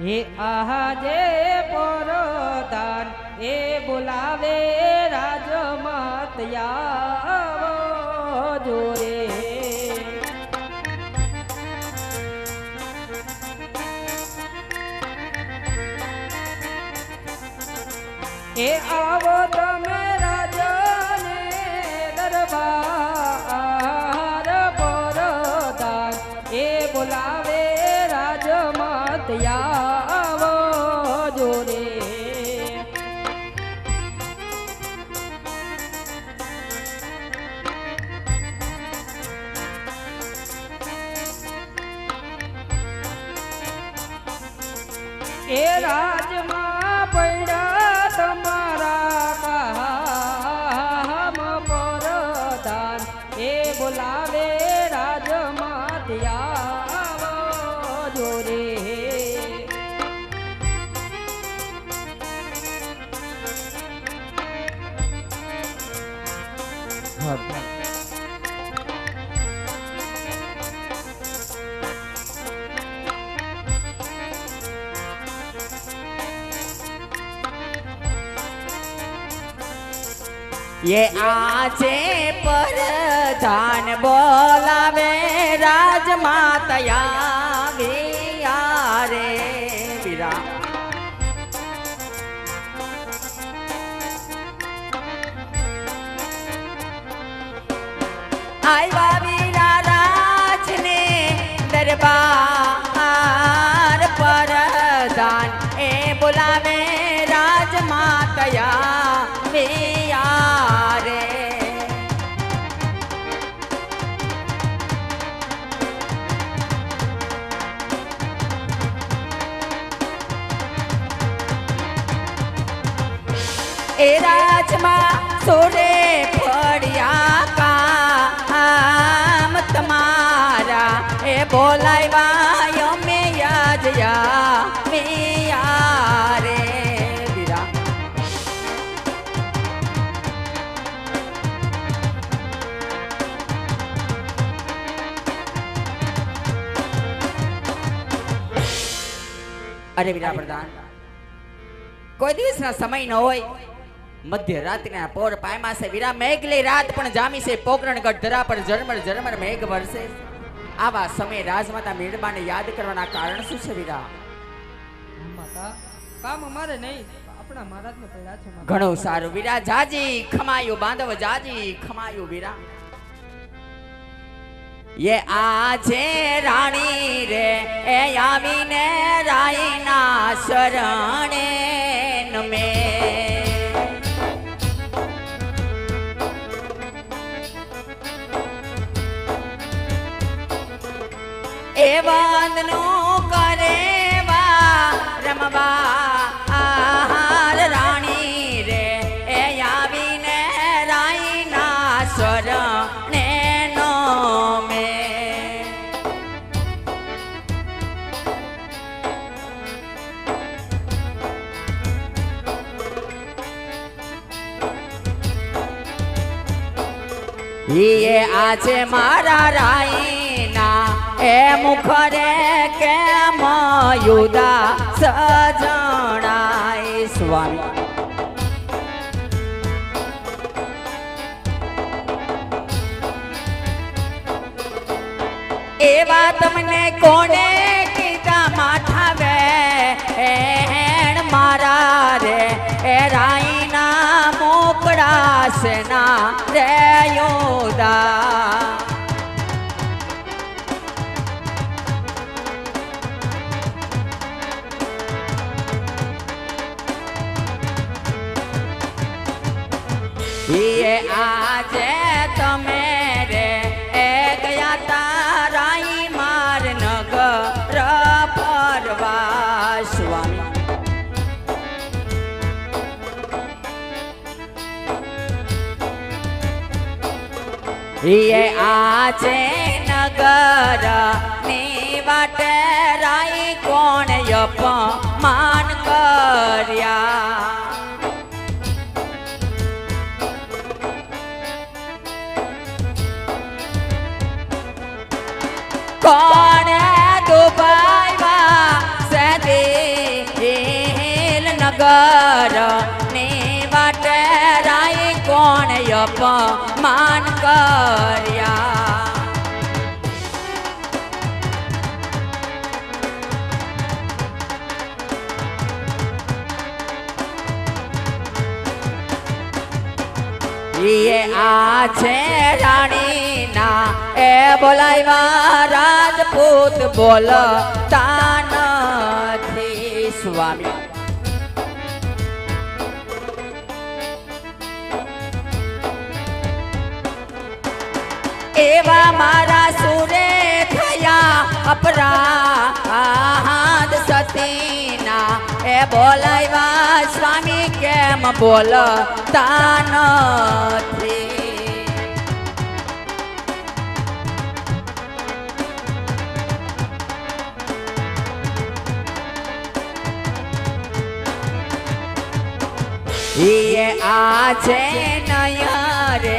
હે આહાજે પરદાન, એ બોલાવે રાજમતયા જોરે. એ આવો તમે રાજને દરબાર પરદાન, એ બોલાવે રાજમતયા એ આછે પરધાન બોલાવે રાજમાતયા ગયા રે વિરા. આવ્યા એ રાજમાં સોરે ફળ્યા કામ તમારા એ બોલાવ્યા મે યાજયા મેયા રે વીરા. અરે વીરા પ્રધાન, કોઈ દિવસના સમય ન હોય મધ્ય રાત્રિના પોર પાયમાં છે. વીરા મેઘલી રાત પણ જામી છે. પોકરણગઢ ધરા પર ઝરમર ઝરમર મેઘ વરસે. આવા સમયે રાજમાતા મીણબાને યાદ કરવાના કારણ શું છે વીરા? માતા કામ અમારે નહીં આપણા મહારાજને પડ્યા છે ઘણું સારું. વીરા જાજી ખમાયું બાંધવ જાજી ખમાયું વીરા. યે આજે રાણી રે એ આવીને રાઈના શરણે નમે. એ વંદનું કરેવા, રમવા આહાર રાણી એ આવીને રાઈના સ્વરણે નો મે ઈએ આજે મારા રાઈના એ મુખરે કેમ યુદા સજણાય સ્વામી? એવા તમને કોને કીધા માથા વે? એણ મારા રે એ રાઈના મોકળા સેના રે યોદા ઈએ આજે તમે રે, એ ગયા તારાઈ માર નગર પરવા સ્વામી ઈએ આજે નગરની વાટે રાઈ કોણ અપમાન કર્યા? કોણ દુબાઈમાં સદી નગર ને વાટે રાય કોણ અપમાન કર્યા? એ આ છે એ બોલાવ્યા રાજપૂત બોલતા નથી સ્વામી. એવા મારા સુરે થયા અપરાધ સતીના. એ બોલાવ્યા સ્વામી કેમ બોલતા નથી ઈએ આ છે નયા રે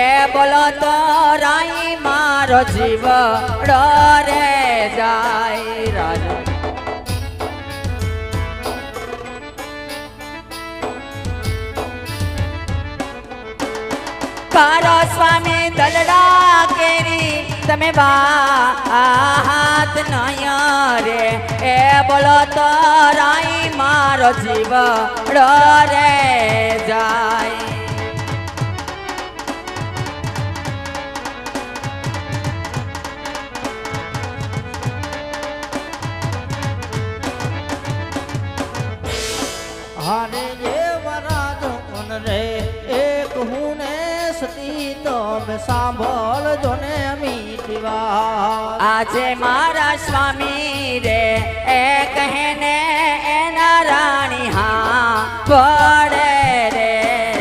એ બોલો તો રાઈ મારો જીવ રે જાય રાજા. કરો સ્વામી દલડા કેરી તમે બા હાથ નયા રે એ બોલો તો રાઈ મારો જીવ રે જાય. બે સાંભળજો ને મીઠી વાત આજે મારા સ્વામી રે એ કહે ને એના રાણી હા પડે રે.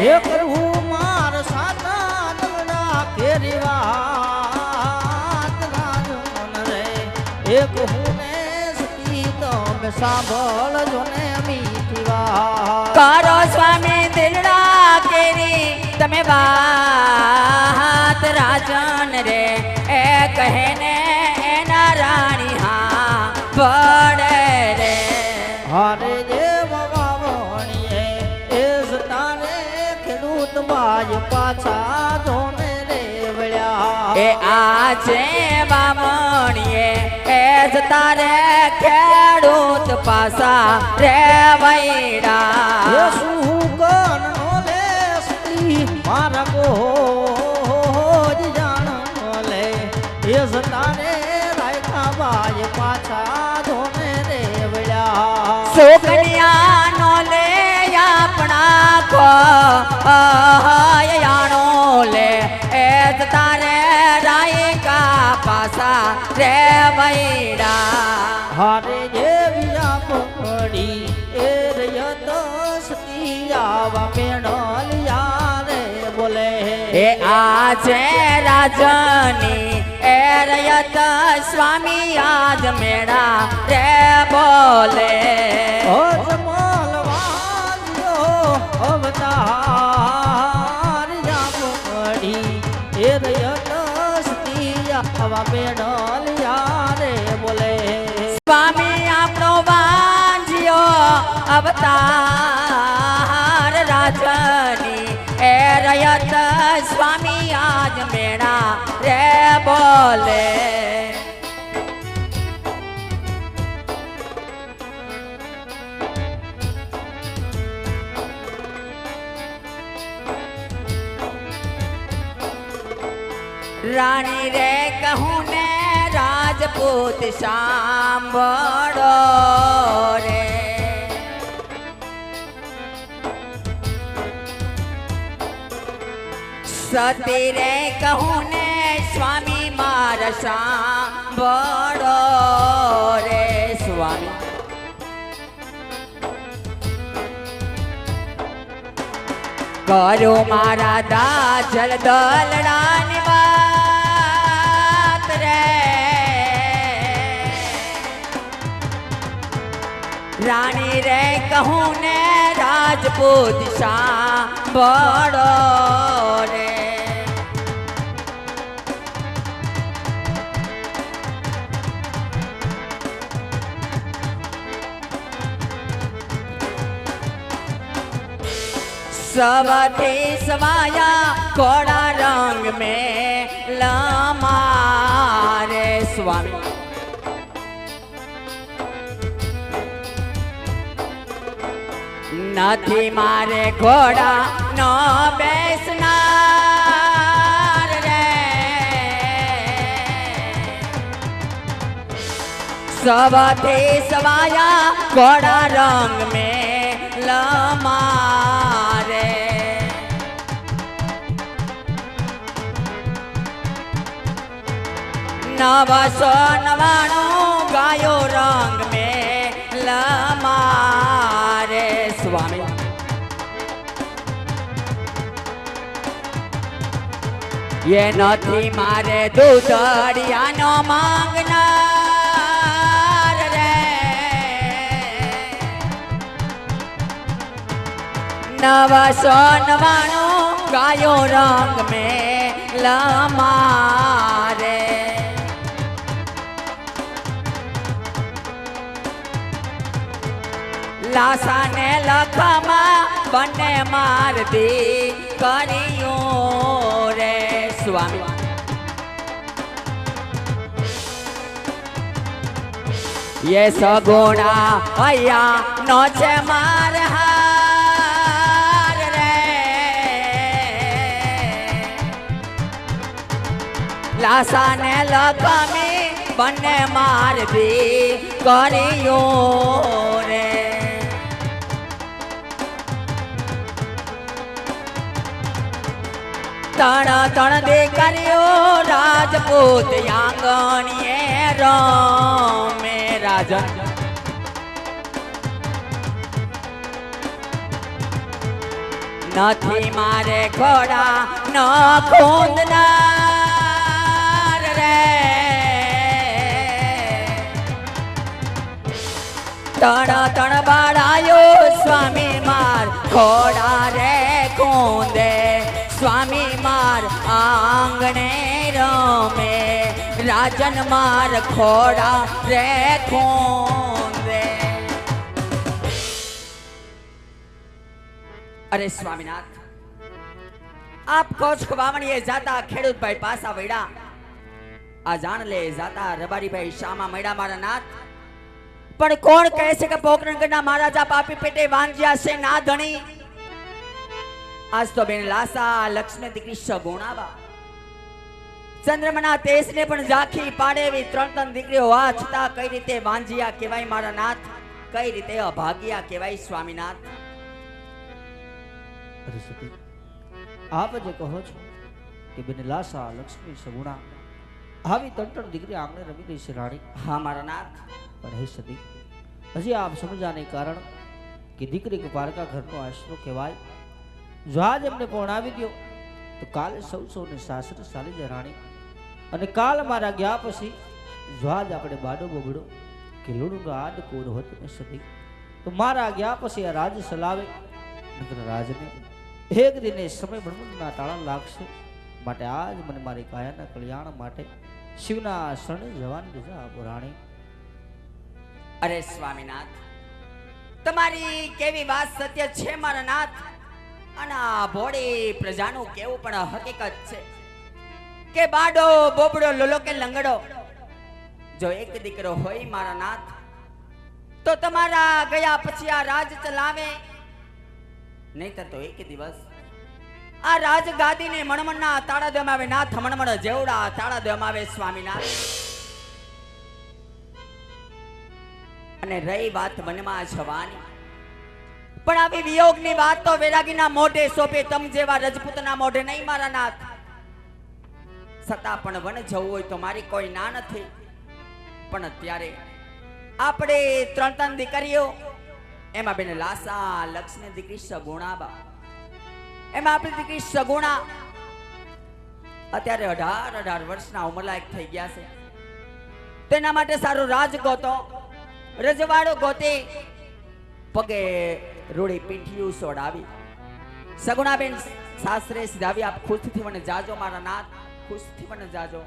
એક હું માર સાતા નગડા કેરી વાત રે. એક હું ને સતી તમે બે તમે વાત રાજન રે એ કહે ને એના રાણી હા પડે રે. હરે દેવ વાવણીએ એ તારે ખેડૂત બાજ પાછા ધોને રે વળ્યા. એ આજે વાવણીએ એ જ તારે ખેડૂત પાછા રે વૈડા યેસુ કન લે સ્ત્રી મારા ગોજ જાણ લે એ તારે રાયખા બાજ પાછા ધોને રે વળ્યા સુકન્યાનો લે આપણા કો લે. એ જ તારે રાયકા પાસા રે વૈડા હારે જેવી પકડી એ રયત સતી આવા મેણલિયા રે એ આજે રાજની એ રયત સ્વામી આજ મેળા રે બોલે. અવતાર એ રયત આવા રે બોલે. સ્વામી આપણો વાંજ્યો અવતાર. સ્વામી આજ મેળા રે બોલે. રાણી રે કહું ને રાજપૂત સાંભળો રે. સતી રે કહું ને, સ્વામી મારા સાંભળો રે, સ્વામી. કરો મારા દાજલ દલડાની વાત રે. રાણી રે કહું ને, રાજપૂત સાંભળો રે. સવથી સવાયા કોડા રંગ में લમારે સ્વામી નથી મારે ઘોડા નો બેસનાર રે સવાથી સવાયા ઘોડા રંગ में લમારે નવસો નવાણું ગાયો રંગ મે લમારે સ્વામી. એ નથી મારે દૂધડિયાનો માંગનાર રે. નવસો નવાણું ગાયો રંગ મે લમારે લાસાને લખમાં બંને મારતી કર્યું રે સ્વામી. ये સગુણા અહીંયા નો છે માર હાર રે. લાસાને લખમી બંને મારતી કર્યું રે તણ તણ દીકરીઓ રાજપૂત આંગણીએ રમે રાજન નથી મારે ઘોડા ન ખૂંદનાર આંગણે રમે. રાજન માર ખોડા રે કુંદે અરે સ્વામિનાથ, આપ કોચ છો જાતા ખેડૂતભાઈ પાસા વૈડા આ જાણ લે જાતા રબારીભાઈ શામા મેડા મારા નાથ. પણ કોણ કહે છે કે પોકરણગઢના મહારાજા પાપી પેટે વાંજ્યા છે ના ધણી? આજ તો બેન લાસા લક્ષ્મી દીકરી સગુણાબા. ચંદ્રમના તેજને પણ ઝાંખી પાડે એવી ત્રણ ત્રણ દીકરીઓ હોવા છતાં કઈ રીતે વાંજિયા કહેવાય મારા નાથ? કઈ રીતે અભાગ્યા કહેવાય સ્વામીનાથ? આપ જે કહો છો કે બેન લાસા લક્ષ્મી સગુણા આવી ત્રણ ત્રણ દીકરી આંગણે રમી ગઈ છે રાણી. હા મારા નાથ. પણ હે સતી હજી આપ સમજાને કારણ કે દીકરી કે પારકા ઘરનો આશરો કહેવાય. જો આજ એમને પહોંચાવી દો તો કાલે સૌ સૌને સાસરે ચાલી જાય રાણી. અને કાલ મારા ગયા પછી જો આપણે બાડો બગડો કે લુણુનો આડ કોર હોત ને સદી તો મારા ગયા પછી આ રાજ સલાવે નગર રાજને એક દિને સમય બ્રહ્મના તાળા લાગશે. માટે આજ મને મારી કાયાના કલ્યાણ માટે શિવના શરણે જવાની રજા આપો રાણી. અરે સ્વામીનાથ, તમારી કેવી વાત સત્ય છે મારા નાથ? અને આ ભોળી પ્રજાનું કેવું પણ હકીકત છે? કે બાડો, બોબડો, લોલો કે લંગડો? જો એક દીકરો હોય મારા નાથ, તો તમારા ગયા પછી આ રાજ ચલાવે? નહીતર તો એક દિવસ આ રાજ ગાદીને મણમણના તાળા દમાવે, નાથ મણમણ જેવડા તાળા દમાવે સ્વામીનાથ અને રહી વાત મનમાં જવાની. પણ આવી વિયોગની વાત તો વેરાગીના મોઢે સોંપે, તમ જેવા રજપૂતના મોઢે નહીં, મારા નાથ. છતાં પણ વન જવું હોય તો મારી કોઈ ના નથી. પણ અત્યારે આપણે ત્રણ ત્રણ દીકરીઓ, એમાં બેન લાસા, લક્ષ્મી દીકરી સગુણાબા. એમાં આપણી દીકરી સગુણા. અત્યારે અઢાર અઢાર વર્ષના ઉંમરલાયક થઈ ગયા છે. તેના માટે સારો રાજ ગોતો, રજવાડો ગોતે, પગે રૂડી પીઠિયું સોડાવી. સગુણાબેન સાસરે સીધાવી આપ ખુશથી મને જાજો, મારા નાથ. ખુશથી મને જાજો